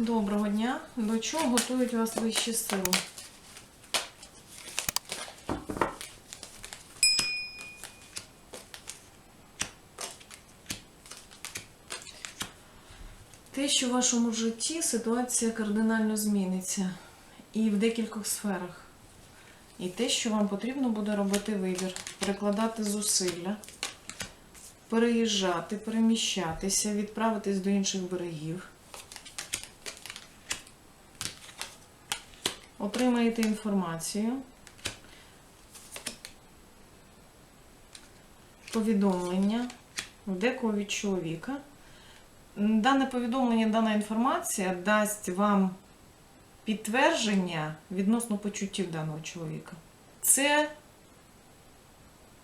Доброго дня. До чого готують вас вищі сили? Те, що в вашому житті ситуація кардинально зміниться і в декількох сферах. І те, що вам потрібно буде робити вибір, прикладати зусилля, переїжджати, переміщатися, відправитись до інших берегів. Отримаєте інформацію, повідомлення в декого від чоловіка. Дане повідомлення, дана інформація дасть вам підтвердження відносно почуттів даного чоловіка. Це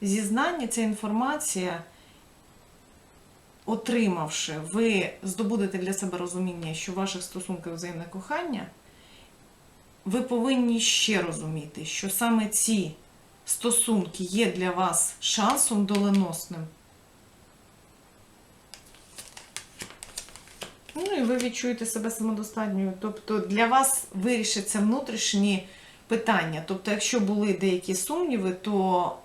зізнання, ця інформація, отримавши, ви здобудете для себе розуміння, що в ваших стосунках взаємне кохання, ви повинні ще розуміти, що саме ці стосунки є для вас шансом доленосним. Ну і ви відчуєте себе самодостатньою. Тобто для вас вирішаться внутрішні питання. Тобто, якщо були деякі сумніви, то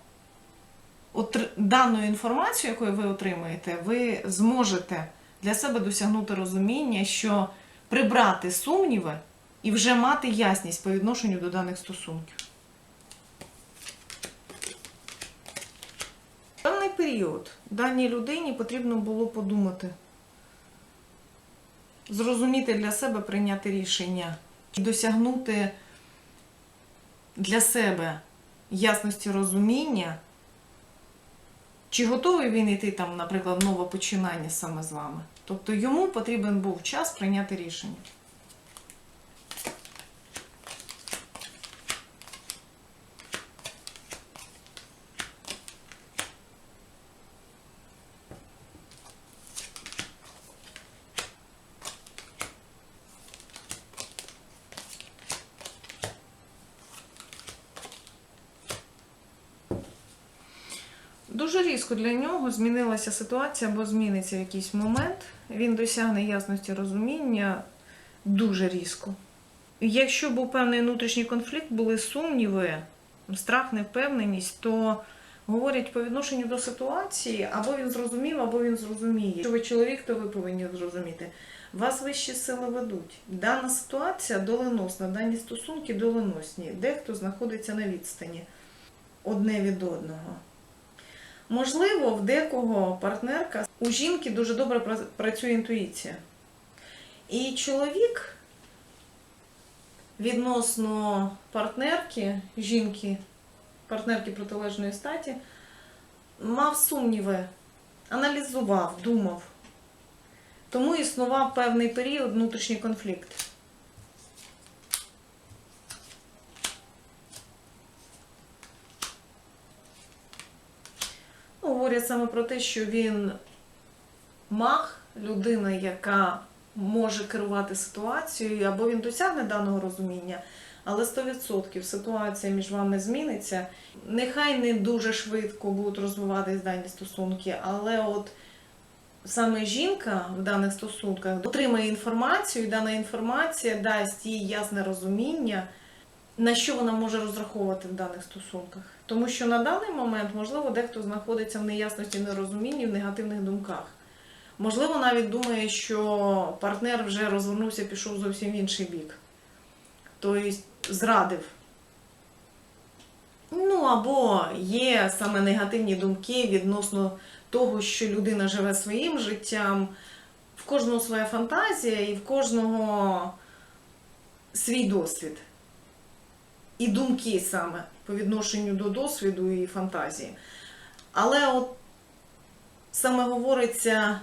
даною інформацією, яку ви отримаєте, ви зможете для себе досягнути розуміння, що прибрати сумніви і вже мати ясність по відношенню до даних стосунків. В певний період даній людині потрібно було подумати зрозуміти для себе, прийняти рішення, досягнути для себе ясності розуміння, чи готовий він йти там, наприклад, нове починання саме з вами. Тобто йому потрібен був час прийняти рішення. Дуже різко для нього змінилася ситуація або зміниться в якийсь момент. Він досягне ясності розуміння дуже різко. Якщо був певний внутрішній конфлікт, були сумніви, страх, невпевненість, то говорять по відношенню до ситуації, або він зрозумів, або він зрозуміє. Якщо ви чоловік, то ви повинні зрозуміти. Вас вищі сили ведуть. Дана ситуація доленосна, дані стосунки доленосні. Дехто знаходиться на відстані одне від одного. Можливо, в декого партнерка у жінки дуже добре працює інтуїція. І чоловік відносно партнерки, жінки, партнерки протилежної статі, мав сумніви, аналізував, думав. Тому існував певний період внутрішній конфлікт. Говорять саме про те, що він маг, людина, яка може керувати ситуацією, або він досягне даного розуміння, але 100% ситуація між вами зміниться. Нехай не дуже швидко будуть розвиватись дані стосунки, але от саме жінка в даних стосунках отримає інформацію, і дана інформація дасть їй ясне розуміння на що вона може розраховувати в даних стосунках. Тому що на даний момент, можливо, дехто знаходиться в неясності, нерозумінні, в негативних думках. Можливо, навіть думає, що партнер вже розвернувся, пішов зовсім в інший бік. Тобто зрадив. Ну, або є саме негативні думки відносно того, що людина живе своїм життям. В кожного своя фантазія і в кожного свій досвід і думки саме по відношенню до досвіду і фантазії. Але от саме говориться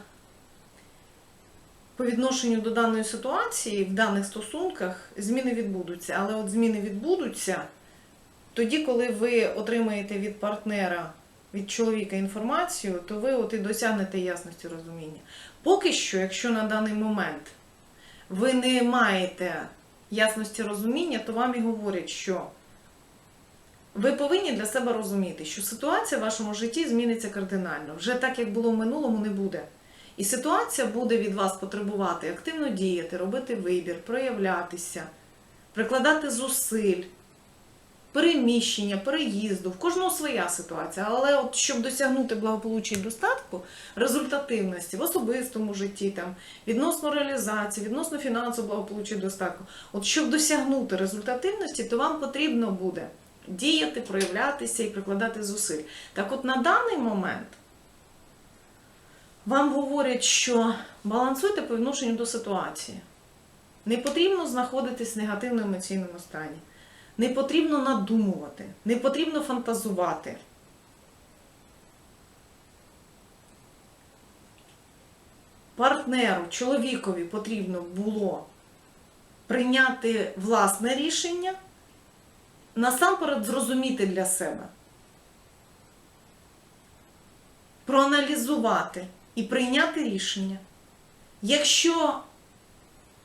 по відношенню до даної ситуації, в даних стосунках зміни відбудуться. Але от зміни відбудуться тоді, коли ви отримаєте від партнера, від чоловіка інформацію, то ви от і досягнете ясності розуміння. Поки що, якщо на даний момент ви не маєте ясності розуміння, то вам і говорять, що ви повинні для себе розуміти, що ситуація в вашому житті зміниться кардинально. Вже так, як було в минулому, не буде. І ситуація буде від вас потребувати активно діяти, робити вибір, проявлятися, прикладати зусиль, переміщення, переїзду. В кожного своя ситуація. Але от щоб досягнути благополуччя і достатку, результативності в особистому житті, там, відносно реалізації, відносно фінансового благополуччя і достатку, от щоб досягнути результативності, то вам потрібно буде діяти, проявлятися і прикладати зусиль. Так от на даний момент вам говорять, що балансуйте по відношенню до ситуації. Не потрібно знаходитись в негативному емоційному стані. Не потрібно надумувати, не потрібно фантазувати. Партнеру, чоловікові потрібно було прийняти власне рішення, насамперед зрозуміти для себе, проаналізувати і прийняти рішення. Якщо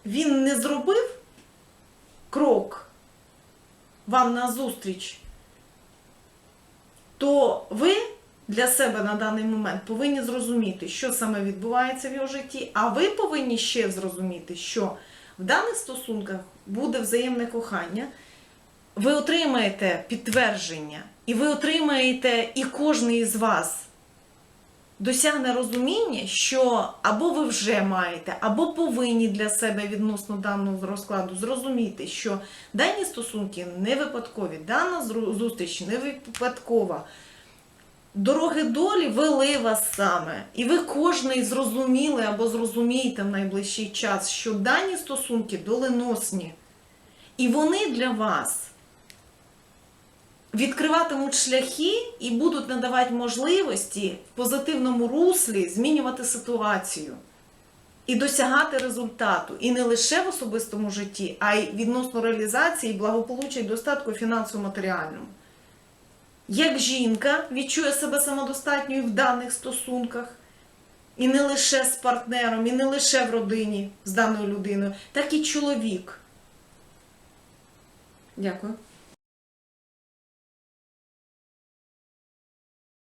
він не зробив крок вам назустріч, то ви для себе на даний момент повинні зрозуміти, що саме відбувається в його житті, а ви повинні ще зрозуміти, що в даних стосунках буде взаємне кохання, ви отримаєте підтвердження, і ви отримаєте, і кожен із вас досягне розуміння, що або ви вже маєте, або повинні для себе відносно даного розкладу зрозуміти, що дані стосунки не випадкові, дана зустріч не випадкова. Дороги долі вели вас саме, і ви кожний зрозуміли або зрозумієте в найближчий час, що дані стосунки доленосні, і вони для вас відкриватимуть шляхи і будуть надавати можливості в позитивному руслі змінювати ситуацію і досягати результату. І не лише в особистому житті, а й відносно реалізації, благополуччя і достатку фінансово-матеріальному. Як жінка відчує себе самодостатньою в даних стосунках, і не лише з партнером, і не лише в родині з даною людиною, так і чоловік. Дякую.